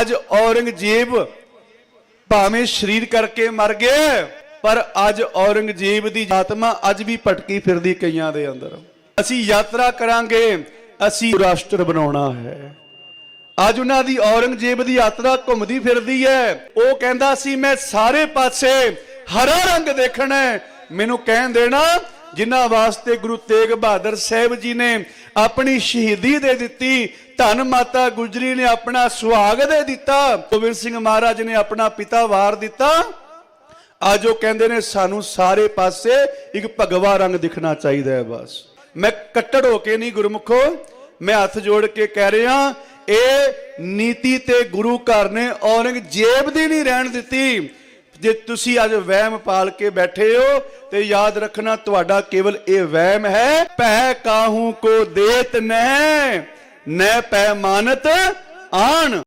ਅੱਜ ਔਰੰਗਜ਼ੇਬ ਭਾਵੇਂ ਸ਼ਰੀਰ ਕਰਕੇ ਮਰ ਗਿਆ, ਪਰ ਅੱਜ ਔਰੰਗਜ਼ੇਬ ਦੀ ਆਤਮਾ ਅੱਜ ਵੀ ਭਟਕੀ ਫਿਰਦੀ ਕਈਆਂ ਦੇ ਅੰਦਰ। ਅਸੀਂ ਯਾਤਰਾ ਕਰਾਂਗੇ, ਅਸੀਂ ਰਾਸ਼ਟਰ ਬਣਾਉਣਾ ਹੈ। ਅੱਜ ਉਹਨਾਂ ਦੀ ਔਰੰਗਜ਼ੇਬ ਦੀ ਯਾਤਰਾ ਘੁੰਮਦੀ ਫਿਰਦੀ ਹੈ। ਉਹ ਕਹਿੰਦਾ ਸੀ, ਮੈਂ ਸਾਰੇ ਪਾਸੇ ਹਰਾ ਰੰਗ ਦੇਖਣਾ ਹੈ। ਮੈਨੂੰ ਕਹਿਣ ਦੇਣਾ ਜਿਨ੍ਹਾਂ ਵਾਸਤੇ ਗੁਰੂ ਤੇਗ ਬਹਾਦਰ ਸਾਹਿਬ ਜੀ ਨੇ ਆਪਣੀ ਸ਼ਹੀਦੀ ਦੇ ਦਿੱਤੀ, ਧੰਨ ਮਾਤਾ ਗੁਜਰੀ ਨੇ ਆਪਣਾ ਸੁਹਾਗ ਦੇ ਦਿੱਤਾ, ਗੋਬਿੰਦ ਸਿੰਘ ਮਹਾਰਾਜ ਨੇ ਆਪਣਾ ਪਿਤਾ ਵਾਰ ਦਿੱਤਾ। ਅੱਜ ਉਹ ਕਹਿੰਦੇ ਨੇ, ਸਾਨੂੰ ਸਾਰੇ ਪਾਸੇ ਇੱਕ ਭਗਵਾ ਰੰਗ ਦਿਖਣਾ ਚਾਹੀਦਾ ਹੈ ਬਸ। ਮੈਂ ਕੱਟੜ ਹੋ ਕੇ ਨਹੀਂ ਗੁਰਮੁਖੋ, ਮੈਂ ਹੱਥ ਜੋੜ ਕੇ ਕਹਿ ਰਿਹਾ, ਇਹ ਨੀਤੀ ਤੇ ਗੁਰੂ ਘਰ ਨੇ ਔਰੰਗਜ਼ੇਬ ਦੀ ਨਹੀਂ ਰਹਿਣ ਦਿੱਤੀ। ਜੇ ਤੁਸੀਂ ਅੱਜ ਵਹਿਮ ਪਾਲ ਕੇ ਬੈਠੇ ਹੋ ਤੇ ਯਾਦ ਰੱਖਣਾ, ਤੁਹਾਡਾ ਕੇਵਲ ਇਹ ਵਹਿਮ ਹੈ, ਭੈ ਕਾਹੂ ਕੋ ਦੇਤ ਨਹਿ ਨੈ ਪੈ ਆਣ।